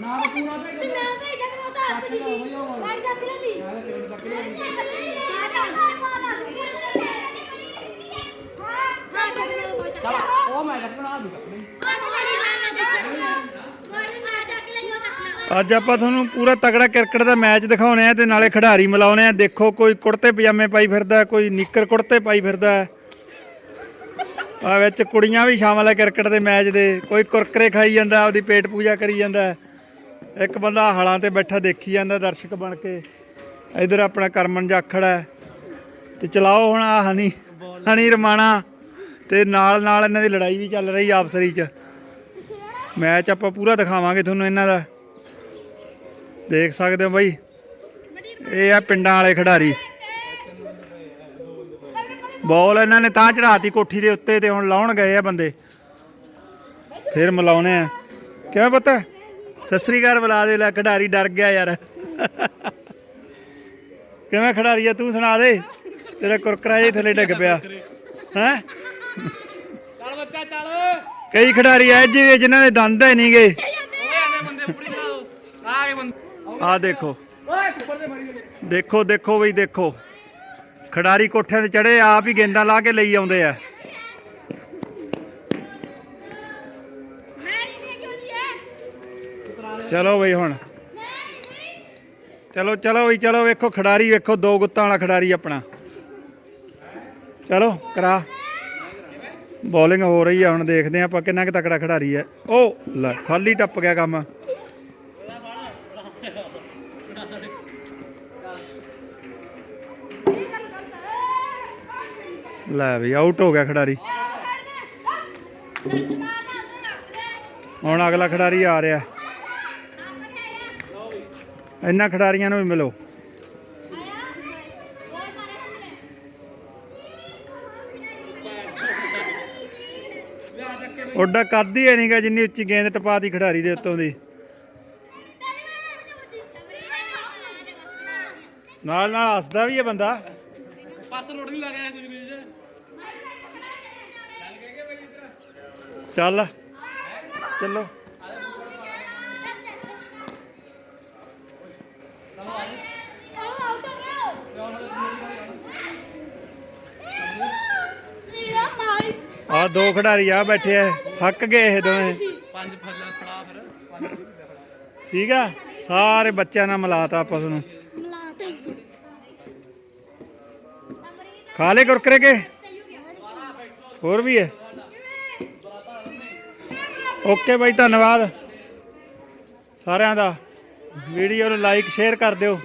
ਨਾ ਪੂਰਾ ਤੇ ਤੇ ਮੈਂ ਭੇਜ ਦਾਂ ਉਹ ਤਾਂ ਆਪ ਦੀ ਸੀ ਗਾੜੀ ਚੱਕ ਲੈਂਦੀ ਹਾਂ ਚੱਕ ਲੈ ਕੋਈ ਚੱਕ ਲੈ ਉਹ ਮੈਂ ਰੱਖਣਾ ਦੂ ਕੱਪੜੇ ਅੱਜ ਆਪਾਂ ਤੁਹਾਨੂੰ ਪੂਰਾ ਤਗੜਾ ਕ੍ਰਿਕਟ ਦਾ ਮੈਚ ਦਿਖਾਉਣੇ ਆ ਤੇ ਨਾਲੇ ਖਿਡਾਰੀ ਮਿਲਾਉਣੇ ਆ ਦੇਖੋ ਕੋਈ ਕੁੜਤੇ ਪਜਾਮੇ ਪਾਈ ਫਿਰਦਾ ਕੋਈ ਨਿੱਕਰ ਕੁੜਤੇ ਪਾਈ ਫਿਰਦਾ ਆ ਵਿੱਚ ਕੁੜੀਆਂ ਵੀ ਸ਼ਾਮਲ ਆ ਕ੍ਰਿਕਟ ਦੇ ਮੈਚ ਦੇ ਕੋਈ ਕੁਰਕਰੇ ਖਾਈ ਜਾਂਦਾ ਆਪਦੀ ਪੇਟ ਪੂਜਾ ਕਰੀ ਜਾਂਦਾ ਇੱਕ ਬੰਦਾ ਹਲਾਂ ਤੇ ਬੈਠਾ ਦੇਖੀ ਜਾਂਦਾ ਦਰਸ਼ਕ ਬਣ ਕੇ। ਇਧਰ ਆਪਣਾ ਕਰਮਨ ਜਾਖੜ ਹੈ। ਤੇ ਚਲਾਓ ਹੁਣ ਆ ਹਨੀ ਹਨੀ ਰਮਾਣਾ। ਤੇ ਨਾਲ ਨਾਲ ਇਹਨਾਂ ਦੀ ਲੜਾਈ ਵੀ ਚੱਲ ਰਹੀ ਆਪਸਰੀ ਚ। ਮੈਚ ਆਪਾਂ ਪੂਰਾ ਦਿਖਾਵਾਂਗੇ ਤੁਹਾਨੂੰ ਇਹਨਾਂ ਦਾ। ਦੇਖ ਸਕਦੇ ਹੋ ਬਾਈ। ਇਹ ਆ ਪਿੰਡਾਂ ਵਾਲੇ ਖਿਡਾਰੀ। ਬੋਲ ਇਹਨਾਂ ਨੇ ਤਾਂ ਚੜਾਤੀ ਕੋਠੀ ਦੇ ਉੱਤੇ ਤੇ ਹੁਣ ਲਾਉਣ ਗਏ ਆ ਬੰਦੇ। ਫਿਰ ਮਿਲਾਉਣੇ ਆ। ਕਿਵੇਂ ਪਤਾ? ਸਤਿ ਸ੍ਰੀ ਅਕਾਲ ਬੁਲਾ ਦੇ ਲੈ ਖਿਡਾਰੀ ਡਰ ਗਿਆ ਯਾਰ। ਕਿਵੇਂ ਖਿਡਾਰੀ ਆ ਤੂੰ ਸੁਣਾ ਦੇ। ਤੇਰਾ ਕੁਰਕਰਾ ਜਿਹਾ ਥੱਲੇ ਡਿੱਗ ਪਿਆ। ਹੈ? ਚੱਲ ਬੱਚਾ ਚੱਲ। ਕਈ ਖਿਡਾਰੀ ਐ ਜਿਵੇਂ ਜਿਨ੍ਹਾਂ ਦੇ ਦੰਦ ਹੈ ਆ ਗਏ ਆ ਦੇਖੋ। ਦੇਖੋ ਦੇਖੋ ਬਈ ਦੇਖੋ। ਖਿਡਾਰੀ ਕੋਠਿਆਂ ਤੇ ਚੜੇ ਆਪ ਹੀ ਗੇਂਦਾਂ ਲਾ ਕੇ ਲਈ ਆਉਂਦੇ ਆ। ਚਲੋ ਬਈ ਹੁਣ। ਚਲੋ ਚਲੋ ਬਈ, ਚਲੋ ਵੇਖੋ ਖਿਡਾਰੀ, ਵੇਖੋ ਦੋ ਗੁੱਤਾਂ ਵਾਲਾ ਖਿਡਾਰੀ ਆਪਣਾ। ਚਲੋ, ਕਰਾ। ਬੋਲਿੰਗ ਹੋ ਰਹੀ ਆ, ਹੁਣ ਦੇਖਦੇ ਆ ਆਪਾਂ ਕਿੰਨਾ ਕੁ ਤਕੜਾ ਖਿਡਾਰੀ ਹੈ। ਉਹ ਲੈ, ਖਾਲੀ ਟੱਪ ਗਿਆ ਕੰਮ। ਲੈ ਵੀ ਆਊਟ ਹੋ ਗਿਆ ਖਿਡਾਰੀ। ਹੁਣ ਅਗਲਾ ਖਿਡਾਰੀ ਆ ਰਿਹਾ। ਇਹਨਾਂ ਖਿਡਾਰੀਆਂ ਨੂੰ ਵੀ ਮਿਲੋ। ਉੱਡਾ ਕਰਦੀ ਐ ਨਹੀਂਗਾ ਜਿੰਨੀ ਉੱਚੀ ਗੇਂਦ ਟਪਾਤੀ ਖਿਡਾਰੀ ਦੇ ਉੱਤੋਂ ਦੀ। ਨਾਲ ਨਾਲ ਹੱਸਦਾ ਵੀ ਹੈ ਬੰਦਾ। ਪਾਸ ਲੋੜ ਨਹੀਂ ਲੱਗਿਆ ਕੁਝ ਵੀ ਚੱਲ। ਚੱਲੋ। ਆ ਦੋ ਖਿਡਾਰੀ ਆ ਬੈਠੇ ਆ ਥੱਕ ਗਏ ਇਹ ਦੋਵੇਂ। ਪੰਜ ਫੱਲਾ ਫੜਾ ਫਿਰ। ਠੀਕ ਆ? ਸਾਰੇ ਬੱਚਿਆਂ ਨਾਲ ਮਿਲਾਤਾ ਆਪਸ ਨੂੰ। ਖਾ ਲੈ ਕੁਰਕਰੇ ਕੇ? ਹੋਰ ਵੀ ਹੈ। ਓਕੇ ਬਾਈ ਧੰਨਵਾਦ। ਸਾਰਿਆਂ ਦਾ। ਵੀਡੀਓ ਨੂੰ ਲਾਈਕ ਸ਼ੇਅਰ ਕਰ ਦਿਓ।